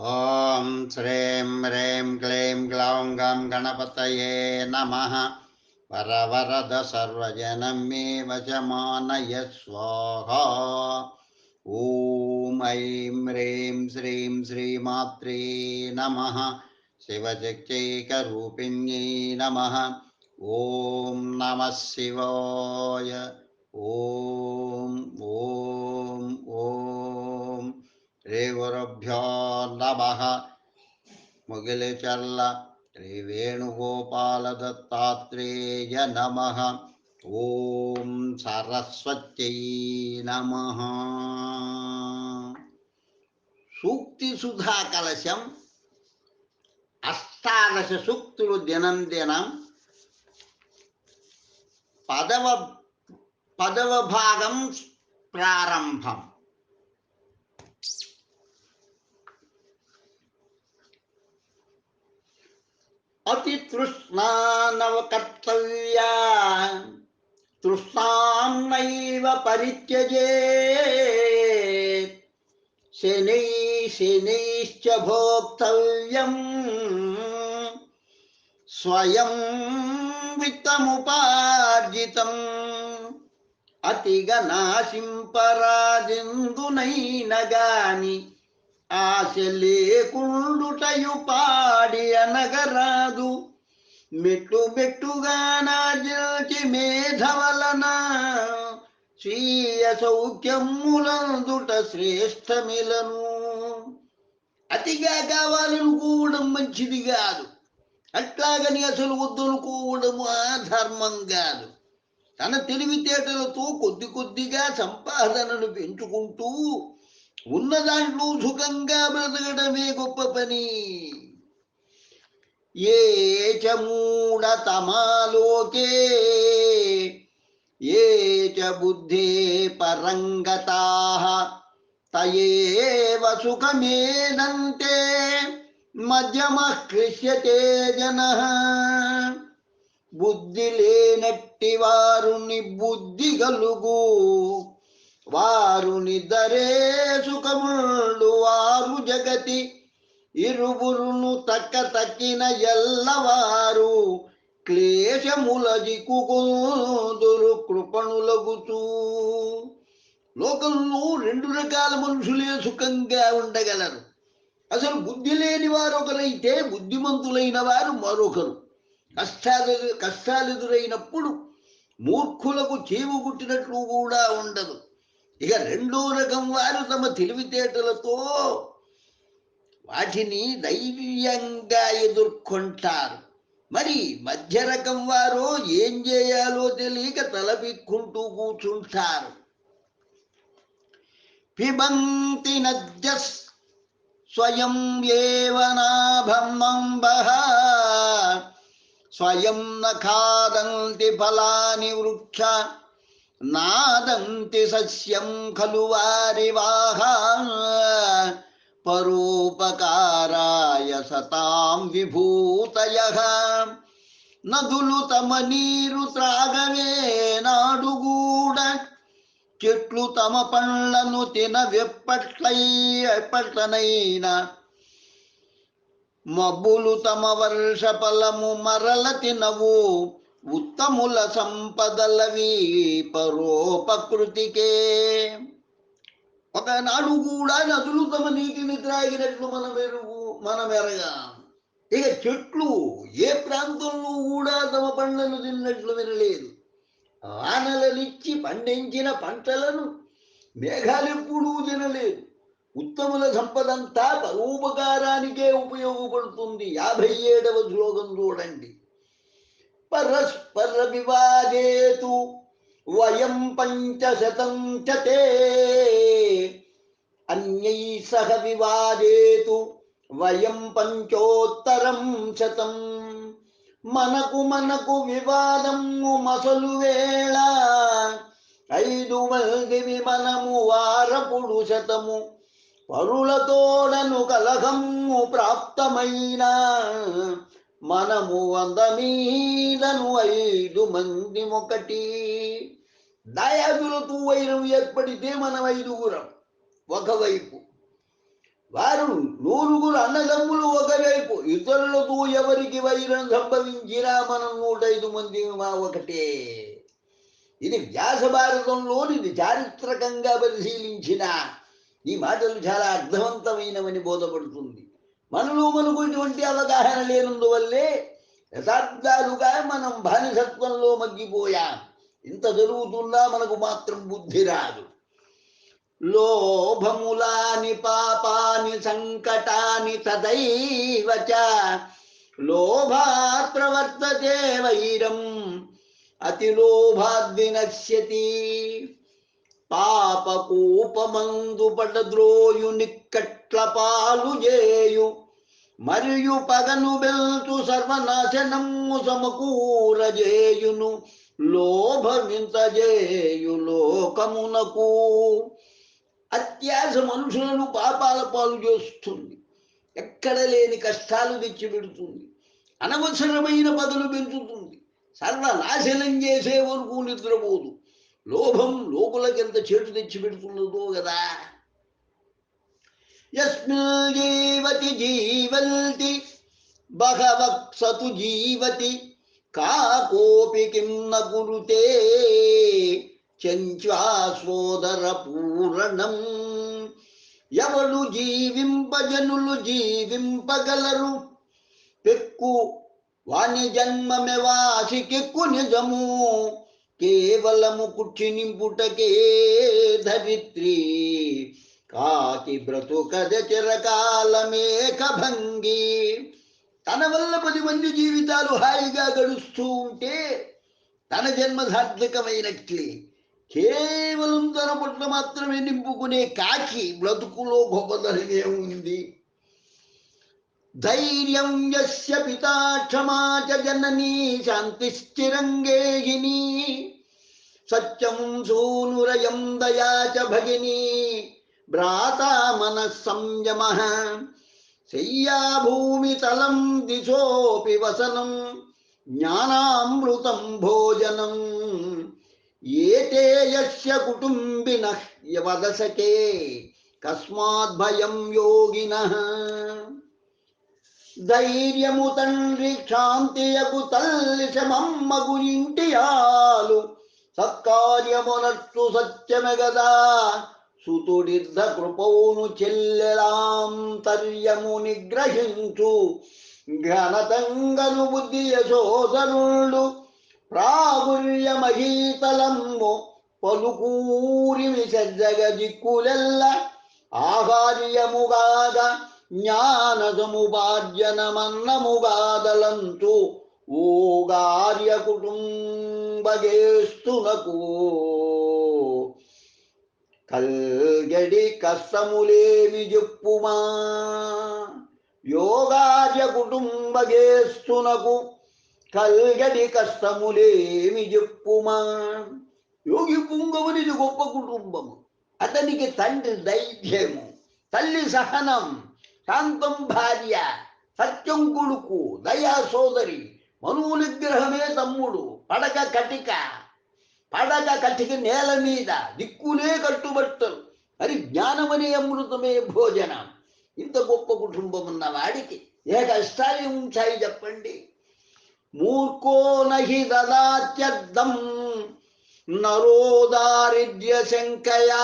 ॐ श्रीं ह्रीं क्लीं ग्लौं गं गणपतये नमः। वरवरद सर्वजनं मे वशमानय स्वाहा ॐ ऐं ह्रीं श्रीं श्रीमात्रे नमः। शिवशक्त्यैकरूपिण्यै नमः। ॐ नमः शिवाय। ॐ ॐ ॐ శ్రీ గురుభ్యో నమ ముగిలిచల్ల శ్రీ వేణుగోపాల దత్తాత్రేయ నమ ఓం సరస్వత్యై నమ సూక్తి సుధా కలశం అష్టాదశ సూక్తులు దినం దినం పదవ పదవ భాగం ప్రారంభం అతి తృష్ణానవకర్తవ్యా తృష్ణాం నైవ పరిత్యజే. శనై శనైశ్చ భోక్తవ్యం. స్వయం విత్తముపార్జితం. అతిగా నాశింపరాజెందునైన గాని ఆశ లేకుండుటయు పాడి అనగరాదు. మెట్టు మెట్టుగా నాజల్చి మేధవలన స్వీయ సౌఖ్యములందుట శ్రేష్టమిలను. అతిగా కావాలనుకోవడం మంచిది కాదు. అట్లాగని అసలు వద్దనుకోవడం ఆ ధర్మం కాదు. తన తెలివితేటలతో కొద్ది కొద్దిగా సంపాదనను పెంచుకుంటూ ఉన్న దాంట్లో సుఖంగా బ్రతకడమే గొప్ప పని. ఏ చ మూఢతమాలోకే ఏ చ బుద్ధే పరంగతా తయేవ సుఖమేనంతే మధ్యమ కృష్యతే జన. బుద్ధి లేనట్టి వారు బుద్ధి గలుగు వారు నిదరే సుఖముళ్ళు వారు జగతి ఇరువురును తక్క తక్కిన ఎల్లవారు. క్లేశముల దిక్కుదురు కృపణులగుతూ లోకంలో రెండు రకాల మనుషులే సుఖంగా ఉండగలరు. అసలు బుద్ధి లేని వారు ఒకరైతే బుద్ధిమంతులైన వారు మరొకరు. కష్టాలు కష్టాలు ఎదురైనప్పుడు మూర్ఖులకు చీము కుట్టినట్లు కూడా ఉండదు. ఇక రెండో రకం వారు తమ తెలివితేటలతో వాటిని ధైర్యంగా ఎదుర్కొంటారు. మరి మధ్య రకం వారు ఏం చేయాలో తెలియక తలపిక్కుంటూ కూర్చుంటారు. పిబంతి నద్యస్ స్వయం ఏవనాభమ్మంబహ స్వయం న ఫలాని వృక్ష నాదంతి సస్యం ఖలు వారి వాహ. పరోపకారాయ సతాం విభూతయ. నదులు తమ నీరు త్రాగవే నాడుగూడ. చెట్లు తమ పండ్లను తినవెప్పట్లై ఎప్పట్లనైనా మబ్బులు తమ వర్ష ఫలము మరల తినవు. ఉత్తముల సంపదలవి పరోపకృతికే ఒకనాడు కూడా నదులు తమ నీటిని త్రాగినట్లు మనం ఎరుగు మనం ఎరగా. ఇక చెట్లు ఏ ప్రాంతంలో కూడా తమ పండ్లను తిన్నట్లు వినలేదు. వానలనిచ్చి పండించిన పంటలను మేఘాలెప్పుడూ తినలేదు. ఉత్తముల సంపదంతా పరోపకారానికే ఉపయోగపడుతుంది. యాభై ఏడవ శ్లోకం చూడండి. పరస్పర వివాదేతు వయం పంచశతం చతే. అన్యై సహ వివాదేతు వయం పంచోత్తరం శతం. మనకు మనకు వివాదము మసలు వేళ. ఐదు మందివి మనము వారపుడు శతము. పరులతోడను కలహము ప్రాప్తమైన. మనము వంద మీదను ఐదు మంది ఒకటి దయాదులతో వైరం ఏర్పడితే మనం ఐదుగురం ఒకవైపు. వారు నూరుగురు అన్నదమ్ములు ఒకవైపు. ఇతరులతో ఎవరికి వైరం సంభవించినా మనం నూట ఐదు మంది మా ఒకటే. ఇది వ్యాస భారతంలోనిది చారిత్రకంగా పరిశీలించిన ఈ మాటలు చాలా అర్థవంతమైనవని బోధపడుతుంది. మనలో మనకు ఇటువంటి అవగాహన లేనందువల్లే శతాబ్దాలుగా మనం బానిసత్వంలో మగ్గిపోయాం. ఇంత జరుగుతున్నా మనకు మాత్రం బుద్ధి రాదు. లోభములాని పాపాని సంకటాని తదైవచ చ లోభాత్ ప్రవర్తతే వైరం అతిలోభాద్ పాపకూపమందు పడద్రోయు ఎట్ల పాలు చేయు. మరియు పగను బెల్తు సర్వనాశనము సమకూరజేయును. లోభమింతజేయు లోకమునకు. అత్యాస మనుషులను పాపాల పాలు చేస్తుంది. ఎక్కడ లేని కష్టాలు తెచ్చిపెడుతుంది అనవసరమైన పదలు పెంచుతుంది. సర్వనాశనం చేసే వరకు నిద్రపోదు. లోభం లోకులకెంత చేటు తెచ్చి పెడుతున్నదో కదా. యస్మిన్ జీవతి జీవంతి బహవక్సతు జీవతి కాకోపి కిం న కురుతే చెంచాస్వోదర పూరణం ఎవడు జీవింపజనులు జీవింపగలరు పెక్కు వాని జన్మమెవాసికెక్కు నిజము కేవలము కుక్షి నింపుటకే ధరిత్రి కాకి బ్రతుకద చిరకాలమేక భంగి తన వల్ల పది మంది జీవితాలు హాయిగా గడుస్తూ ఉంటే తన జన్మ సార్థకమైనట్లే కేవలం తన పట్ల మాత్రమే నింపుకునే కాకి బ్రతుకులో గొప్పదనమే ఉంది. ధైర్యం యస్య పితా క్షమా చ జననీ శాంతిశ్చిరంగేహిని సత్యం సూనురయం దయా చ భగిని. భ్రాతా మన సంయమ శయ్యా భూమితలం దిశోపి వసనం జ్ఞానామృతం భోజనం. ఏతే యస్య కుటుంబిన వదసకే కస్మాత్ భయం యోగినః. ధైర్యము తండ్రి క్షాంతియకు తల్లి శమమ్మగు ఇంటియాలు సత్కార్యమునట్టు సత్యమే గదా. సుతుడిర్ధ కృపౌను చెల్లెలాంతర్యము నిగ్రహించు. ఘనతంగను బుద్ధి యశోధనుళ్ళు ప్రాగుర్యమహీతలము పలుకూరి సజ్జగ దిక్కులెల్ల. ఆహార్యముగాగా జ్ఞానసముపార్జనమన్నముగాదలంతు ఓ గార్య కుటుంబగేస్తునకు. కల్గడి కష్టములేమి చెప్పుమా? యోగార్య కుటుంబగేస్తునకు కల్గడి కష్టములేమి చెప్పుమా? యోగి పుంగవునిది గొప్ప కుటుంబము. అతనికి తండ్రి ధైర్యము తల్లి సహనం శాంతం భార్య సత్యం కొడుకు దయా సోదరి మనువు నిగ్రహమే తమ్ముడు పడక కటిక. పడక కటిక నేల మీద దిక్కులే కట్టుబడతారు మరి జ్ఞానమనే అమృతమే భోజనం. ఇంత గొప్ప కుటుంబం ఉన్న వాడికి ఏ కష్టాలు ఉంటాయి చెప్పండి. మూర్ఖో నహి దదాత్యర్థం నరో దారిద్ర్య శంకయా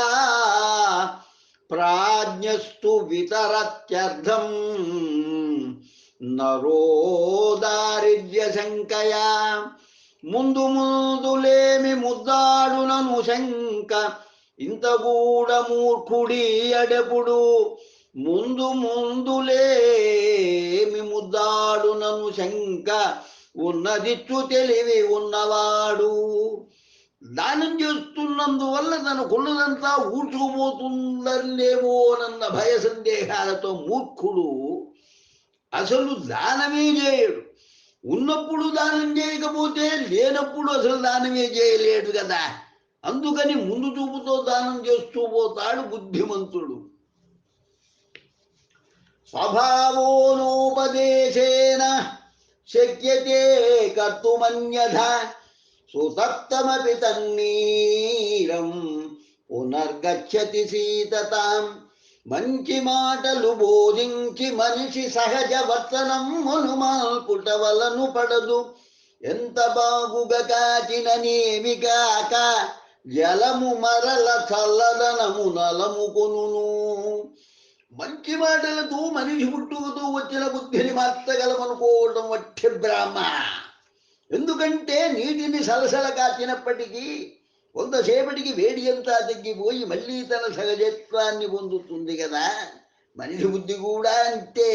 ప్రాజ్ఞస్తు వితరత్యర్థం నరో దారిద్ర్య శంకయా ముందు ముందులేమి ముద్దాడునను శంక ఇంత గూడ మూర్ఖుడి అడెపుడు. ముందు ముందులేమి ముద్దాడునను శంక ఉన్నదిచ్చు తెలివి ఉన్నవాడు. దానం చేస్తున్నందువల్ల తన కుళ్ళదంతా ఊడ్చుకుపోతుందనేమోనన్న భయ సందేహాలతో మూర్ఖుడు. అసలు దానమే చేయడు. ఉన్నప్పుడు దానం చేయకపోతే లేనప్పుడు అసలు దానమే చేయలేడు కదా. అందుకని ముందు చూపుతో దానం చేస్తూ పోతాడు బుద్ధిమంతుడు. స్వభావోనోపదేశేన శక్యతే కర్తుమన్యథ సుతప్తమపి తన్నీరం పునర్గచ్చతి సీతతాం. మంచి మాటలు బోధించి మనిషి సహజ వర్తనమ్మును మాల్పుట వలను పడదు. ఎంత బాగుగా కాచిననేమి కాక జలము మరల చల్లదనము నలము కొనును. మంచి మాటలతో మనిషి పుట్టుకతో వచ్చిన బుద్ధిని మార్చగలమనుకోవడం వట్టి బ్రాహ్మ. ఎందుకంటే నీటిని సలసల కాచినప్పటికీ కొంతసేపటికి వేడి అంతా తగ్గిపోయి మళ్ళీ తన సహజత్వాన్ని పొందుతుంది కదా. మనిషి బుద్ధి కూడా అంతే.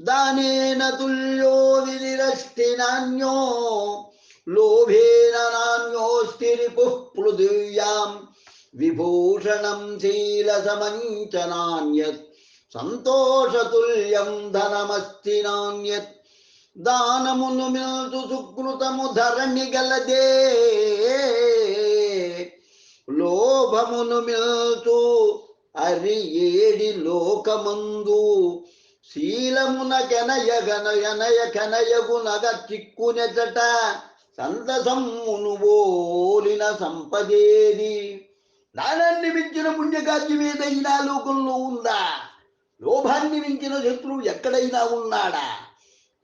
దానేన తుల్యో విధిరస్తి నాణ్యో లోభేన నాణ్యోస్తి రిపుః పృథివ్యాం విభూషణం శీలసమంచ నాణ్యత్ సంతోషతుల్యం ధనమస్తి నాణ్యత్. దానమును మిల్దు సుకృతము ధరణి గలదే. లోభమును మిల్తు అరి ఏడి లోకమందు శీలమున కెనయ కెనయగనయనయ కెనయగునగ చిక్కునెచట సంతసమ్మును బోలిన సంపదేది. దానాన్ని మించిన పుణ్యకార్యం ఏదైనా లోకంలో ఉందా? లోభాన్ని మించిన శత్రువు ఎక్కడైనా ఉన్నాడా?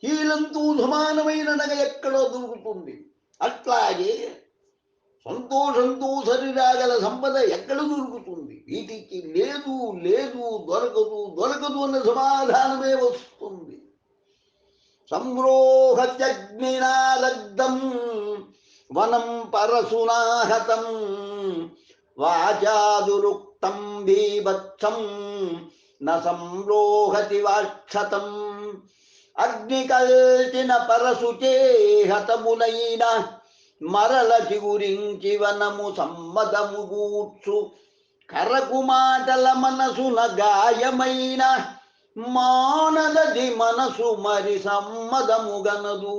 శీలంతో సమానమైన నగ ఎక్కడో దొరుకుతుంది? అట్లాగే సంతోషంతో సరిరాగల సంపద ఎక్కడ దొరుకుతుంది? వీటికి లేదు లేదు దొరకదు దొరకదు అన్న సమాధానమే వస్తుంది. సంరోహత్యగ్నినాలగ్ధం వనం పరశునాహతం వాచాదురుక్తం బీభత్సం న సంరోహతి వాక్షతం అగ్ని కల్చిన పరశుచే హతమునైన మరల చిగురించి వనము సమ్మదము గూర్చు. కరకు మాటల మనసున గాయమైన మానదది మనసు మరి సమ్మదము గనదు.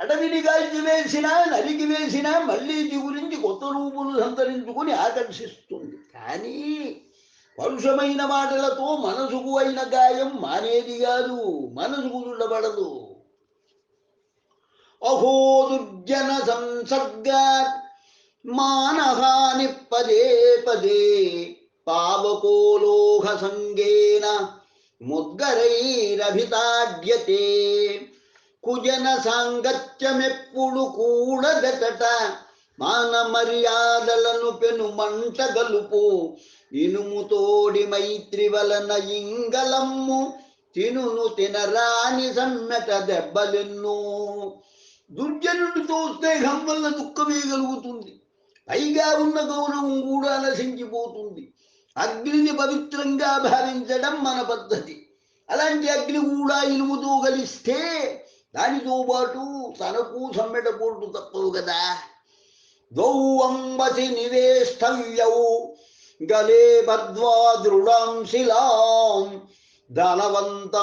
అడవిని కాల్చి వేసినా నరికి వేసినా మళ్ళీ గురించి కొత్త రూపులు సంతరించుకుని ఆకర్షిస్తుంది. కానీ పరుషమైన మాటలతో మనసుకు అయిన గాయం మానేది కాదు మనసుకు దుండబడదు అహో దుర్జన సంసర్గ మానహాని పదే పదే పావకోలోహ సంగేన ముద్గరైరభితాడ్యతే. కుజన సాంగత్యమెప్పుడు కూడదట మాన మర్యాదలను పెను మంట గలుపు ఇనుముతోడి మైత్రి వలన ఇంగలమ్ము తినును తినరాని సన్నట దెబ్బలెన్నో. దుర్జనుడు చూస్తే వల్ల దుఃఖమే కలుగుతుంది పైగా ఉన్న గౌరవం కూడా నశించిపోతుంది. అగ్నిని పవిత్రంగా భావించడం మన పద్ధతి. అలాంటి అగ్ని కూడా ఇనుముతో కలిస్తే దానితో పాటు తనకు సమ్మెట పోటు తప్పదు కదా. దౌవంబసి నివేష్టవ్యవు. గలే దృఢం శిలాం ధనవంతమదాతారం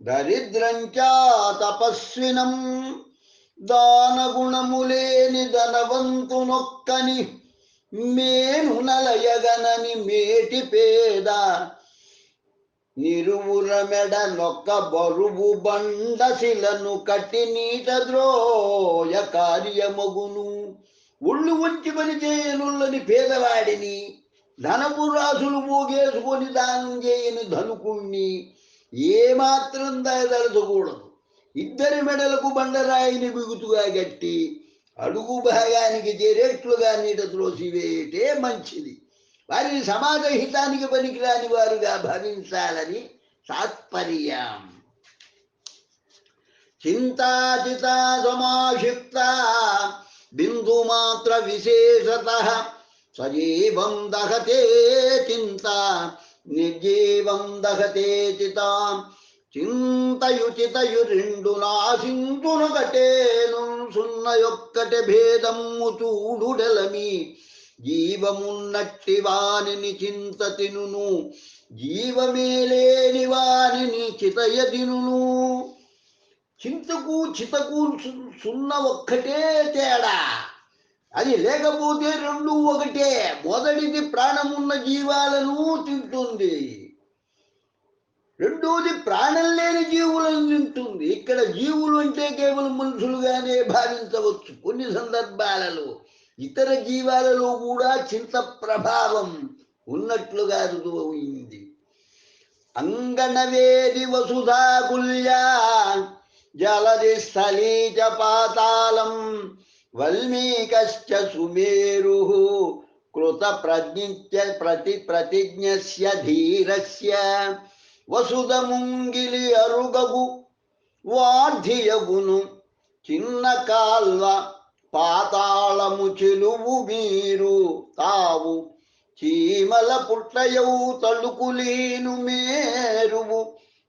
దరిద్రం చ తపస్వినం దానగుణములేని ధనవంతునొక్కని మేను నలయగనని మేటి పేద నిరువుర మెడ నొక్క బరువు బండశిలను కట్టి నీట ద్రోయ కార్యమగును ఒళ్ళు వంచి పని చేయనుల్లని పేదవాడిని ధనపు రాసులు పోగేసుకొని దానం చేయని ధనుకుణ్ణి ఏమాత్రం దయదలచకూడదు ఇద్దరి మెడలకు బండరాయిని బిగుతుగా గట్టి అడుగు భాగానికి చేరేట్లుగా నీట త్రోసివేయటే మంచిది. వారిని సమాజ హితానికి పనికిరాని వారుగా భావించాలని తాత్పర్యం. చింతాచిత సమాక్షిప్త బిందుమాత్ర విశేషత సజీవం దహతే చింత నిర్జీవం దహతే చితాం చింతయుచితయు రెండు నాశింతునొకటేను సున్న యొక్కటి భేదము చూడుడెలమి జీవమున్నట్టి వానిని చింత తినును జీవమే లేని వానిని చితయ తినును. చింతకు చితకు సున్న ఒక్కటే తేడా. అది లేకపోతే రెండు ఒకటే. మొదటిది ప్రాణమున్న జీవాలను తింటుంది. రెండోది ప్రాణం లేని జీవులను తింటుంది. ఇక్కడ జీవులు అంటే కేవలం మనుషులుగానే భావించవచ్చు. కొన్ని సందర్భాలలో ఇతర జీవాలలో కూడా చింత ప్రభావం ఉన్నట్లుగా రుజువైంది అంగణవేది వసుధాకుల్యా జలదిస్థలీ చ పాతాళం వల్మీకశ్చ సుమేరు కృత ప్రజ్ఞ ప్రతి ప్రతిజ్ఞస్య ధీరస్య వసుధముంగిలి అరుగగు వార్ధియగును చిన్న కాల్వ పాతాళము చెలువు మీరు తావు చీమల పుట్టయవు తళుకులీను మే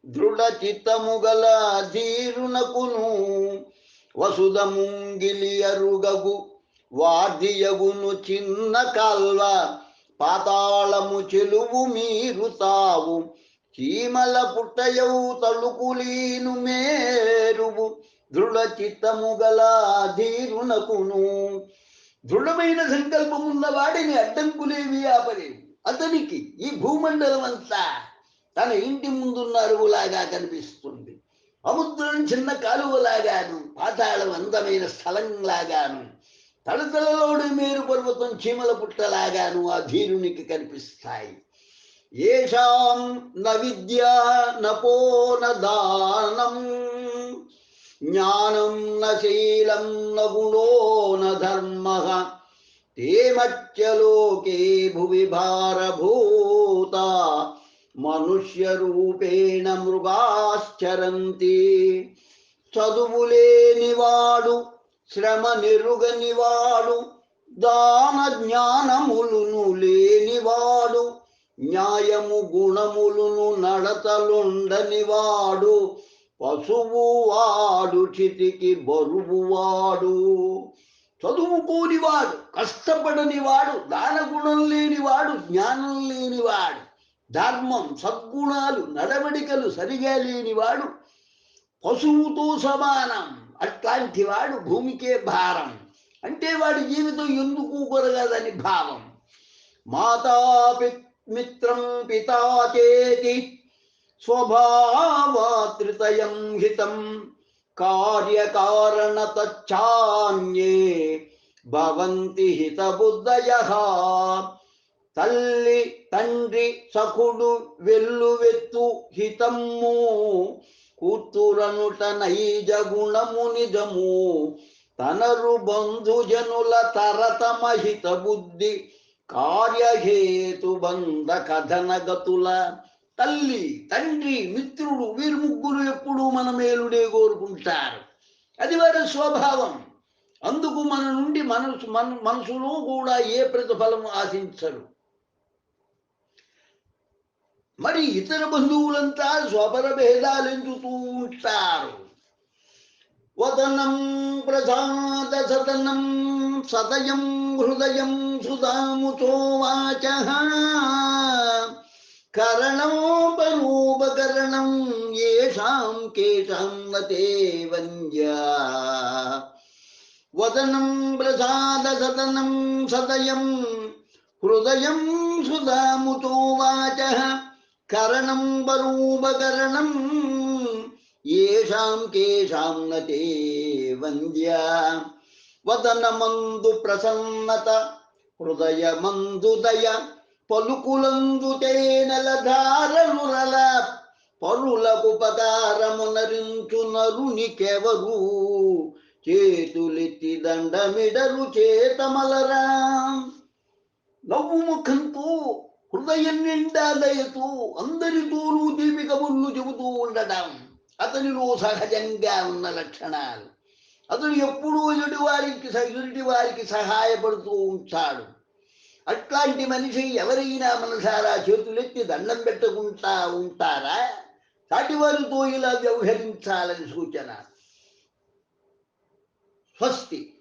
దృఢ చిత్తము గల ధీరునకును వసుధముంగిలి అరుగగు వార్ధియగును చిన్న కాల్వ పాతాళము చెలువు మీరు తావు చీమల పుట్టయవు తళుకులీను మేరువు దృఢ చిత్తము గల ధీరునకును దృఢమైన సంకల్పం ఉన్న వాడిని అడ్డంకులేవి ఆపలేవు. అతనికి ఈ భూమండలం అంతా తన ఇంటి ముందున్న అరువులాగా కనిపిస్తుంది. సముద్రం చిన్న కాలువలాగాను పాతాళం అందమైన స్థలంలాగాను తలతలలోని మేరు పర్వతం చీమల పుట్టలాగాను ఆ ధీరునికి కనిపిస్తాయి. ఏషాం న విద్య నపో దానం జ్ఞానం న శీలం న గుణో న ధర్మ తేమచ్చలోకే భువి భారభూత మనుష్యరూపేణ మృగాశ్చరంతి. చదువులేనివాడు శ్రమ నెరుగనివాడు దాన జ్ఞానములును లేనివాడు న్యాయము గుణములును నడతలుండనివాడు పశువు వాడు చితికి బరువు వాడు. చదువుకోనివాడు కష్టపడనివాడు దాన గుణం లేనివాడు జ్ఞానం లేనివాడు. ధర్మం సద్గుణాలు నడవడికలు సరిగా లేనివాడు పశువుతో సమానం అట్లాంటి వాడు భూమికే భారం. అంటే వాడి జీవితం ఎందుకు కొరగదని భావం. మాతా పి- మిత్రం పితా చేతి హితం కార్యకారణ తచ్చాన్యే భవంతి హితబుద్ధయ. తల్లి తండ్రి సఖుడు వెల్లువెత్తు హితమ్ము కూతురనుట నైజ గుణము నిజము. తనరు బంధుజనుల తరతమ హిత బుద్ధి కార్యహేతు బంధ కథన గతుల తల్లి తండ్రి మిత్రుడు వీరు ముగ్గురు ఎప్పుడూ మన మేలుడే కోరుకుంటారు. అది వారి స్వభావం. అందుకు మన నుండి మనసు మన మనసులో కూడా ఏ ప్రతిఫలం ఆశించరు. మరి ఇతర బంధువులంతా స్వపర భేదాలు ఎంచుతూ ఉంటారు వదనం ప్రసాద సదనం సతయం హృదయం సుధాముచోవాచ కరణోపరూపకరణం ఏషాం కేషాం నతే వంద్యా వదనం ప్రసాద సదనం సతయం హృదయం సుధాముచోవాచ కరణం బరూపకరణం ఏషాం కేషాం నతే వంద్య. వదనమందు ప్రసన్నత హృదయమందు దయ పలుకులందు తేనెల ధారలురల పరులకు పకారమునరించు నరునికెవరు చేతులెత్తి దండమిడరు చేతమలరా. నవ్వు ముఖంతో హృదయం నిండా దయతో అందరితోనూ దీపిక ముళ్ళు చెబుతూ ఉండటం అతనిలో సహజంగా ఉన్న లక్షణాలు. అతడు ఎప్పుడూ ఎదుటి వారికి ఎదుటి వారికి సహాయపడుతూ ఉంటాడు. అట్లాంటి మనిషి ఎవరైనా మనసారా చేతులెత్తి దండం పెట్టుకుంటా ఉంటారా? సాటివారితో ఇలా వ్యవహరించాలని సూచన. స్వస్తి.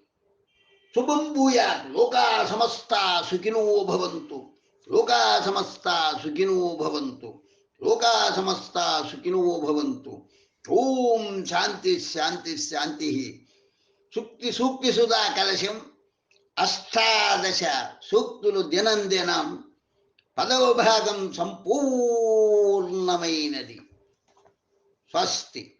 శుభం భూయాత్. లోకా సమస్త సుఖినో భవంతు. లోకా సమస్త సుఖినో భవంతు. లోకా సమస్త సుఖినో భవంతు. ఓం శాంతి శాంతి శాంతి. సూక్తి సూక్తి సుధా కలశం. అష్టాదశ సూక్తులు దినం దినం పదవ భాగం సంపూర్ణమైనది. స్వస్తి.